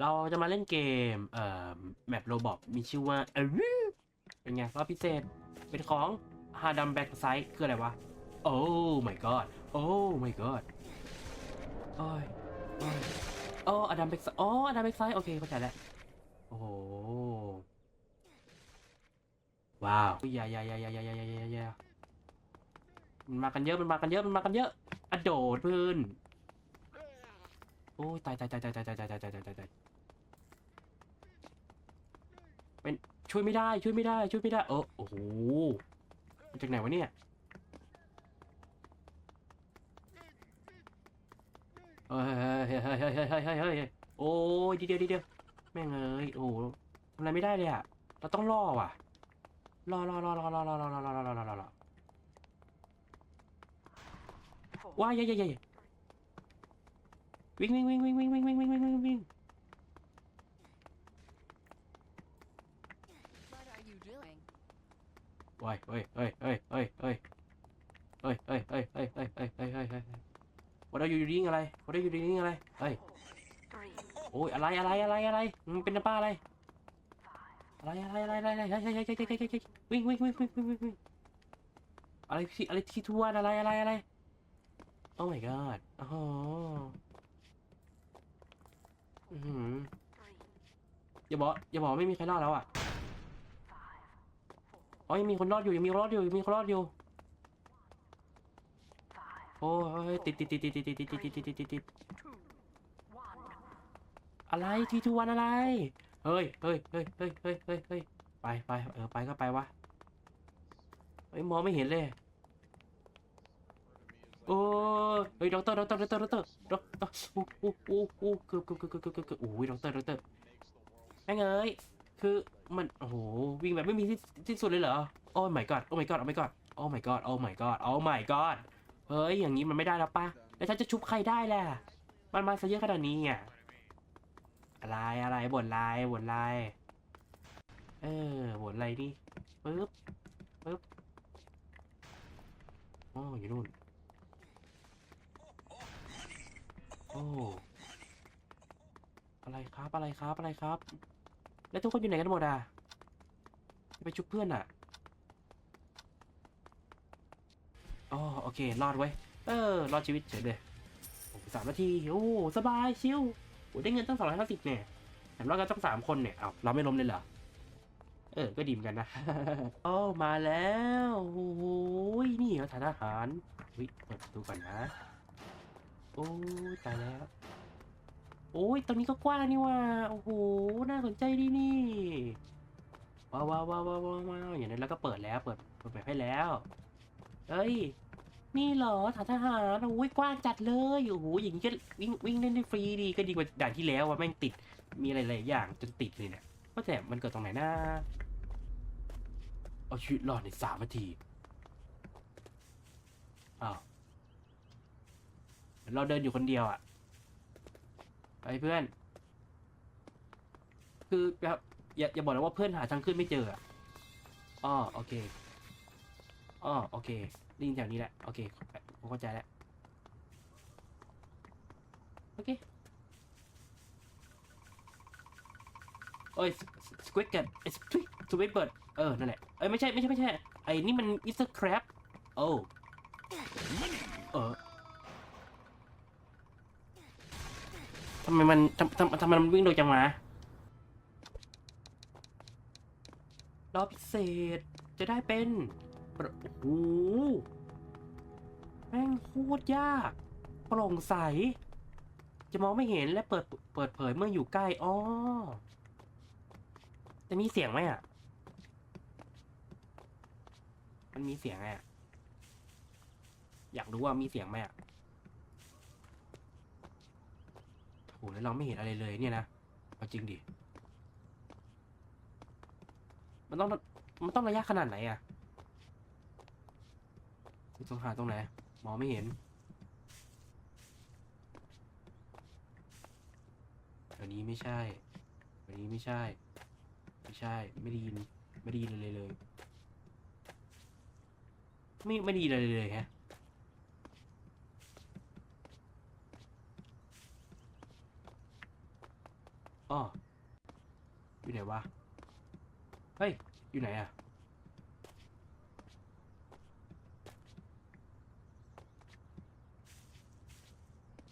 เราจะมาเล่นเกม เอ่อแมปโรบอทมีชื่อว่าเออเป็นไงว่าพิเศษ เป็นของฮาดัมแบ็กไซส์คืออะไรวะ โอ้ my god โอ้ my god โอ้ยโอ้อดัมแบ็กไซส์โอ้อดัมแบ็กไซส์โอเคเข้าใจแล้ว โอ้โห ว้าวอย่าอย่าอย่ายายายายามันมากันเยอะ มันมากันเยอะ มันมากันเยอะอโดดพื้น โอ้ยตายตายตายตายตายตายตายตายตายตายตายตายเป็นช่วยไม่ได้ช่วยไม่ได้ช่วยไม่ได้เออโอ้โหมาจากไหนวะเนี่ยเฮ้ยเฮ้ยเฮ้ยเฮ้ยเฮ้ยเฮ้ยเฮ้ยโอ้ยดีเดียวดีเดียวแม่งเอ้ยโอ้โหทำอะไรไม่ได้เลยอะเราต้องล่อว่ะล่อล่อล่อล่อล่อล่อล่อล่อล่อล่อล่อล่อล่อว้ายย้เย้เย้ วิ่งวิ่งวิ่งวิ่งวิ่งวิ่งวิ่งวิ่งวิ่งวิ่งวิ่ง What are you doing? ว้ายเฮ้ยเฮ้ยเฮ้ยเฮ้ยเฮ้ยเฮ้ยเฮ้ยเฮ้ยเฮ้ยเฮ้ยเฮ้ยเฮ้ยเฮ้ยเฮ้ยว่าเราอยู่ดิ้งอะไรว่าเราอยู่ดิ้งอะไรเฮ้ยโอ้ยอะไรอะไรอะไรอะไรมันเป็นป้าอะไร อะไรอะไรอะไรอะไรอะไรเฮ้ยเฮ้ยเฮ้ยเฮ้ยเฮ้ยเฮ้ยเฮ้ยวิ่งวิ่งวิ่งวิ่งวิ่งวิ่งวิ่งอะไรที่อะไรที่ทวนอะไรอะไรอะไรโอ้ my god อ้โห อือหืออย่าบอกอย่าบอกไม่มีใครรอดแล้วอะอ๋อยังมีคนรอดอยู่ยังมีคนรอดอยู่ยังมีคนรอดอยู่ โอ้ยติดติดติดติดติดติดติดติดติดติดติดติดอะไรทีทูวันอะไร เฮ้ยเฮ้ยเฮ้ยเฮ้ยเฮ้ยเฮ้ยเฮ้ยไปไปเออไปก็ไปวะเฮ้ยมองไม่เห็นเลย โอ้ย เฮ้ยด็อกเตอร์ด็อกเตอร์ด็อกเตอร์ด็อกเตอร์ด็อกเตอร์โอ้โอ้โอ้โอ้เกือบเกือบเกือบเกือบเกือบเกือบโอ้ยด็อกเตอร์ด็อกเตอร์แม่งเอ้ยคือมันโอ้โหวิ่งแบบไม่มีที่ที่สุดเลยเหรอโอ้ my god โอ้ my god โอ้ my god โอ้ my god โอ้ my god โอ้ my god เฮ้ยอย่างนี้มันไม่ได้แล้วปะแล้วฉันจะชุบใครได้ล่ะมันมาซะเยอะขนาดนี้อะอะไรอะไรบ่นลายบ่นลายเออบ่นอะไรดิปึ๊บปึ๊บโอ้อยู่นู่น โอ้อะไรครับอะไรครับอะไรครับ แล้วทุกคนอยู่ไหนกันหมดอะไปชุบเพื่อนอะอ๋อโอเค รอดไว้ เออ รอดชีวิตเฉยเลยสามนาที โอ้ สบายชิวโอ้ได้เงินตั้งสองร้อยห้าสิบเนี่ยแถมรอดกันตั้งสามคนเนี่ย เอาเราไม่ล้มเลยเหรอ เออ ก็ดีเหมือนกันนะโอ้มาแล้ว โอ้โหนี่เหรอฐานทหารวิเปิดประตูก่อนนะ โอ้ยตายแล้ว โอ้ยตรงนี้ก็กว้างนี่ว่า โอ้โห น่าสนใจดีนี่ว้าวว้าวว้าวว้าวว้าวอย่างนั้นแล้วก็เปิดแล้ว เปิด เปิดแบบให้แล้ว เอ้ย นี่เหรอฐานทหารโอ้ยกว้างจัดเลย โอ้โห อย่างนี้ก็วิ่งวิ่งเล่นได้ฟรีดี ก็ดีกว่าด่านที่แล้วว่าแม่งติด มีอะไรหลายอย่างจนติดเลยเนี่ยว่าแต่มันเกิดตรงไหนนะเอาชีวิตรอดในสามนาที อ้าว มือนเราเดินอยู่คนเดียวอะไปเพื่อน คือแบบอย่าอย่าบอกนะว่าเพื่อนหาทางขึ้นไม่เจออะอ๋อโอเคอ๋อโอเคได้ยินแถวนี้แหละ โอเคผมเข้าใจแล้ว โอเคโอ้ยสควิตกันไอ้สควิตสวิตเบิดเออ นั่นแหละ เอ้ย ไม่ใช่ ไม่ใช่ ไม่ใช่ ไอ้นี่มันอิสคร a บโอ้เออ ทำไมมันทำทำทำไมมันวิ่งโดยจังหวะรอบพิเศษจะได้เป็นโอ้โหแม่งโคตรยาก โปร่งใส จะมองไม่เห็นและเปิดเปิดเผยเมื่ออยู่ใกล้อ๋อจะมีเสียงไหมอะ มันมีเสียงไหมอะ อยากรู้ว่ามีเสียงไหมอะโหแล้วเราไม่เห็นอะไรเลยเนี่ยนะเอาจริงดิ มันต้อง มันต้องระยะขนาดไหนอะต้องหาตรงไหน มองไม่เห็นอันนี้ไม่ใช่อันนี้ไม่ใช่ ไม่ใช่ ไม่ได้ยิน ไม่ได้ยินเลยเลย ไม่ ไม่ได้ยินอะไรเลยฮะ อ้ออยู่ไหนวะ เฮ้ย อยู่ไหนอะ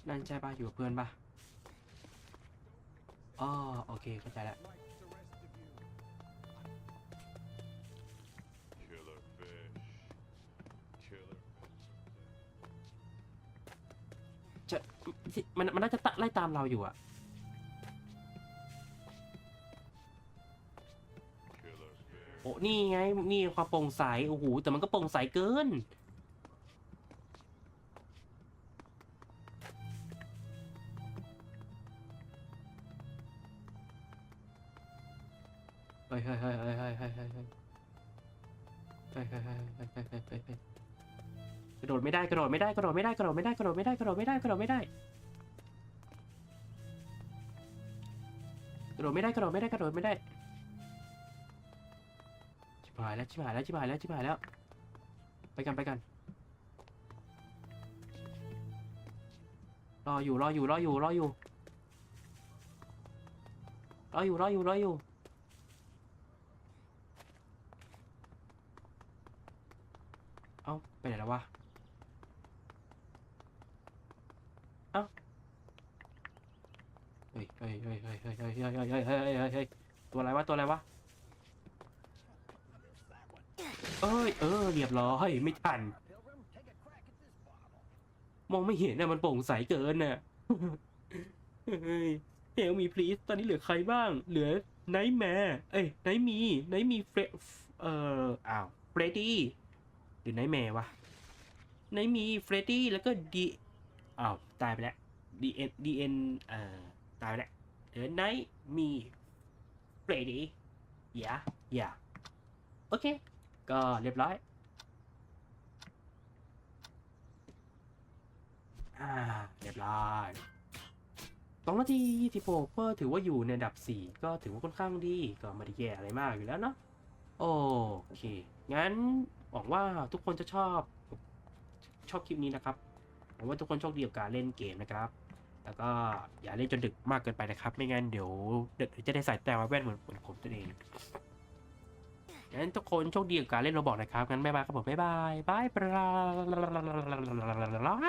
นั่นใช่ปะอยู่กับเพื่อนปะอ๋อโอเคเข้าใจแล้วจะมันมันน่าจะตะไล่ตามเราอยู่อะ โอ้นี่ไง นี่ความโปร่งใส โอ้โห แต่มันก็โปร่งใสเกินเฮ้ยเฮ้ยเฮ้ยเฮ้ยเฮ้ยเฮ้ยเฮ้ยเฮ้ยเฮ้ยเฮ้ยเฮ้ยเฮ้ยเฮ้ยเฮ้ยเฮ้ยเฮ้ยกระโดดไม่ได้ กระโดดไม่ได้ กระโดดไม่ได้ กระโดดไม่ได้ กระโดดไม่ได้ กระโดดไม่ได้ กระโดดไม่ได้ กระโดดไม่ได้ กระโดดไม่ได้ กระโดดไม่ได้ บหายแล้วชิบหายแล้วชิบหายแล้วชิบหายแล้ว ไปกันไปกัน รออยู่รออยู่รออยู่รออยู่รออยู่รออยู่รออยู่เอ้าไปไหนแล้ววะเอ้าเฮ้ยเฮ้ยเฮ้ยเฮ้ยเฮ้ยเฮ้ยเฮ้ยเฮ้ยเฮ้ยเฮ้ยเฮ้ยเฮ้ยเฮ้ยตัวอะไรวะตัวอะไรวะ เอ้ยเออเรียบร้อยไม่ทัน มองไม่เห็นนะมันโปร่งใสเกินน่ะเฮ้ยเฮลมีพลีสตอนนี้เหลือใครบ้าง เหลือไนท์แมร์เอ้ยไนท์มีไนท์มีเฟรเอ่ออ้าวเฟรดดี้หรือไนท์แมร์วะไนท์มีเฟรดดี้แล้วก็ดีอ้าวตายไปแล้วดีเอ็นดีเอ็นเอ่อตายไปแล้วเหลือไนท์มีเฟรดดี้อย่าอย่าโอเค ก็เรียบร้อยอ่าเรียบร้อยสองนาทียี่สิบหกก็ถือว่าอยู่ในอันดับสี่ก็ถือว่าค่อนข้างดี ก็ไม่ได้แย่อะไรมากอยู่แล้วเนาะโอเค งั้นหวังว่าทุกคนจะชอบ ชอบคลิปนี้นะครับหวังว่าทุกคนโชคดีกับการเล่นเกมนะครับ แล้วก็อย่าเล่นจนดึกมากเกินไปนะครับ ไม่งั้นเดี๋ยวเดี๋ยวจะได้ใส่แต่มาแว่นเหมือนเหมือนผมตัวเอง งั้นทุกคนโชคดีกับการเล่นโรบอทนะครับ งั้นบ๊ายบายครับผมบ๊ายบายบายบาย